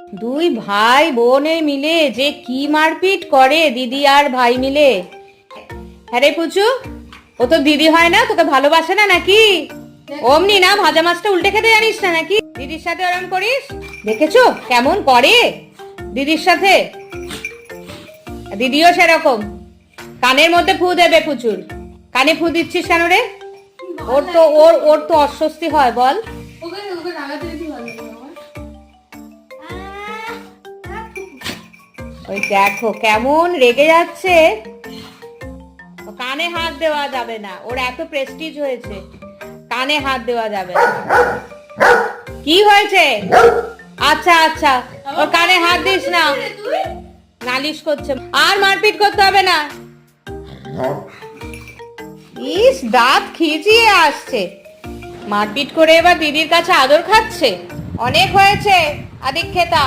দুই ভাই বোনে মিলে যে কি মারপিট করে দিদি আর ভাই মিলে? হ্যাঁ পুচু ও তো দিদি হয় না তোকে ভালোবাসে না নাকি? অমনি না ভাজা মাছটা উল্টে খেতে জানিস না নাকি? দিদির সাথে ওরম করিস? দেখেছ? কেমন করে? দিদির সাথে? দিদিও সেরকম। কানের মধ্যে ফু দেবে প্রচুর কানে ফু দিচ্ছিস কেন রে? ওর তো ওর ওর তো অস্বস্তি হয় বল। ওই দেখো কেমন রেগে যাচ্ছে। কানে হাত দেওয়া যাবে না, ওর এত প্রেস্টিজ হয়েছে। কানে হাত দেওয়া যাবে কি হয়েছে? আচ্ছা আচ্ছা ওর কানে হাত দিস না। নালিশ করছে, আর মারপিট করতে হবে না। ইস, দাঁত খিচিয়ে আসছে। মারপিট করে এবার দিদির কাছে আদর খাচ্ছে। অনেক হয়েছে আদিক খেতা